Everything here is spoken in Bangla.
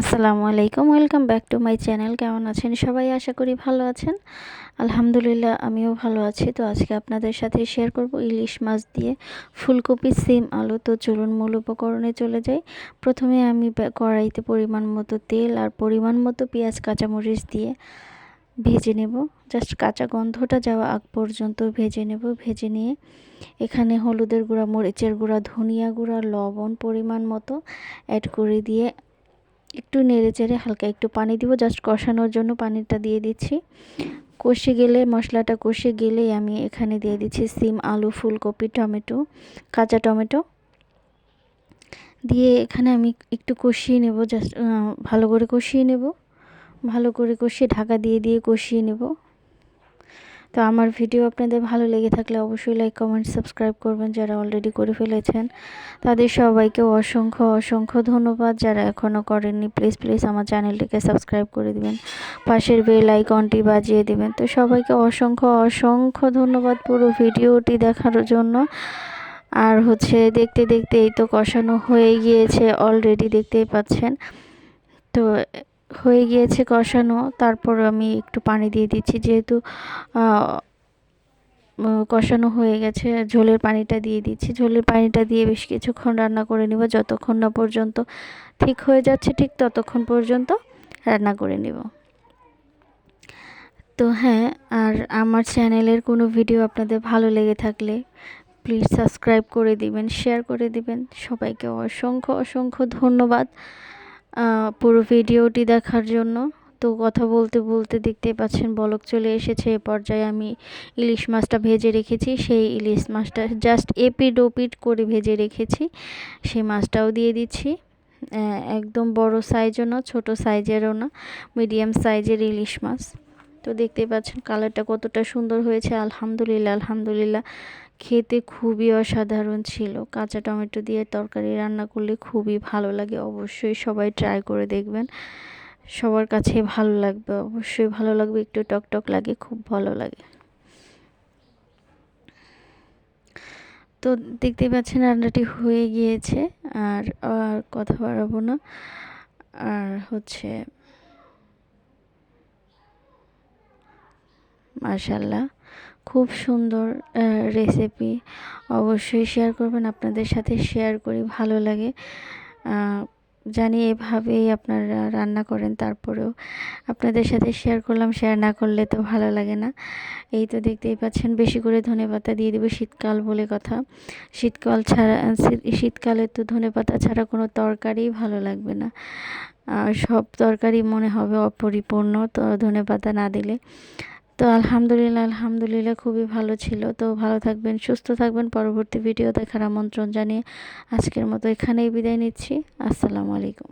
আসসালামু আলাইকুম, welcome back to my channel. কেমন আছেন সবাই? আশা করি ভালো আছেন। আলহামদুলিল্লাহ, আমিও ভালো আছি। তো আজকে আপনাদের সাথে শেয়ার করব ইলিশ মাছ দিয়ে ফুলকপি, সিম, আলু। তো চলুন মূল উপকরণে চলে যাই। প্রথমে আমি কড়াইতে পরিমাণ মতো তেল আর পরিমাণ মতো পেঁয়াজ, কাঁচামরিচ দিয়ে ভেজে নেব। জাস্ট কাঁচা গন্ধটা যাওয়া আগ পর্যন্ত ভেজে নেব। ভেজে নিয়ে এখানে হলুদের গুঁড়া, মরিচের গুঁড়া, ধনিয়া গুঁড়া, লবণ পরিমাণ মতো অ্যাড করে দিয়ে একটু নেড়ে চেড়ে হালকা একটু পানি দিব জাস্ট কষানোর জন্য পানিটা দিয়ে দিচ্ছি। কষে গেলে, মশলাটা কষে গেলেই আমি এখানে দিয়ে দিচ্ছি সিম, আলু, ফুলকপি, টমেটো, কাঁচা টমেটো। দিয়ে এখানে আমি একটু কষিয়ে নেব জাস্ট ভালো করে কষিয়ে নেব। ভালো করে কষিয়ে ঢাকা দিয়ে দিয়ে কষিয়ে নেব। তো আমার ভিডিও আপনাদের ভালো লেগে থাকলে অবশ্যই লাইক কমেন্ট সাবস্ক্রাইব করবেন যারা অলরেডি করে ফেলেছেন। তাদের সবাইকে অসংখ্য অসংখ্য ধন্যবাদ। যারা এখনও করেননি প্লিজ প্লিজ আমার চ্যানেলটিকে সাবস্ক্রাইব করে দিবেন। পাশের বেল আইকনটি বাজিয়ে দিবেন। তো সবাইকে অসংখ্য অসংখ্য ধন্যবাদ পুরো ভিডিওটি দেখার জন্য। আর হচ্ছে দেখতে দেখতে এই তো কষানো হয়ে গিয়েছে অলরেডি দেখতেই পাচ্ছেন। তো হয়ে গিয়েছে কষানো। তারপর আমি একটু পানি দিয়ে দিচ্ছি, যেহেতু কষানো হয়ে গেছে। ঝোলের পানিটা দিয়ে দিচ্ছি। ঝোলের পানিটা দিয়ে বেশ কিছুক্ষণ রান্না করে নিব। যতক্ষণ না পর্যন্ত ঠিক হয়ে যাচ্ছে ঠিক ততক্ষণ পর্যন্ত রান্না করে নিব। তো হ্যাঁ আর আমার চ্যানেলের কোনো ভিডিও আপনাদের ভালো লেগে থাকলে প্লিজ সাবস্ক্রাইব করে দিবেন, শেয়ার করে দিবেন। সবাইকে অসংখ্য অসংখ্য ধন্যবাদ। পুরো ভিডিওটি দেখার জন্য। তো কথা বলতে বলতে দেখতে পাচ্ছেন বলক চলে এসেছে। এ পর্যায়ে আমি ইলিশ মাছটা ভেজে রেখেছি। সেই ইলিশ মাছটা জাস্ট এপিড ওপিড করে ভেজে রেখেছি। সেই মাছটাও দিয়ে দিচ্ছি। একদম বড় সাইজও না, ছোটো সাইজেরও না মিডিয়াম সাইজের ইলিশ মাছ। তো দেখতেই পাচ্ছেন কালারটা কতটা সুন্দর হয়েছে। আলহামদুলিল্লাহ আলহামদুলিল্লাহ। খেতে খুবই অসাধারণ ছিল। কাঁচা টমেটো দিয়ে তরকারি রান্না করলে খুবই ভালো লাগে। অবশ্যই সবাই ট্রাই করে দেখবেন। সবার কাছে ভালো লাগবে, অবশ্যই ভালো লাগবে। একটু টকটক লাগে, খুব ভালো লাগে। তো দেখতে পাচ্ছেন রান্নাটি হয়ে গিয়েছে। আর আর কথা বাড়াবো না। আর হচ্ছে মার্শাল্লাহ খুব সুন্দর রেসিপি অবশ্যই শেয়ার করবেন। আপনাদের সাথে শেয়ার করি, ভালো লাগে। জানি এভাবেই আপনারা রান্না করেন, তারপরেও আপনাদের সাথে শেয়ার করলাম শেয়ার না করলে তো ভালো লাগে না। এই তো দেখতেই পাচ্ছেন, বেশি করে ধনে পাতা দিয়ে দেবো শীতকাল বলে কথা। শীতকাল ছাড়া, শীতকালে তো ধনে পাতা ছাড়া কোনো তরকারি ভালো লাগবে না। সব তরকারি মনে হবে অপরিপূর্ণ, তো ধনে পাতা না দিলে। তো আলহামদুলিল্লাহ আলহামদুলিল্লাহ খুবই ভালো ছিল। তো ভালো থাকবেন, সুস্থ থাকবেন। পরবর্তী ভিডিও দেখার আমন্ত্রণ জানিয়ে আজকের মতো এখানেই বিদায় নিচ্ছি। আসসালামু আলাইকুম।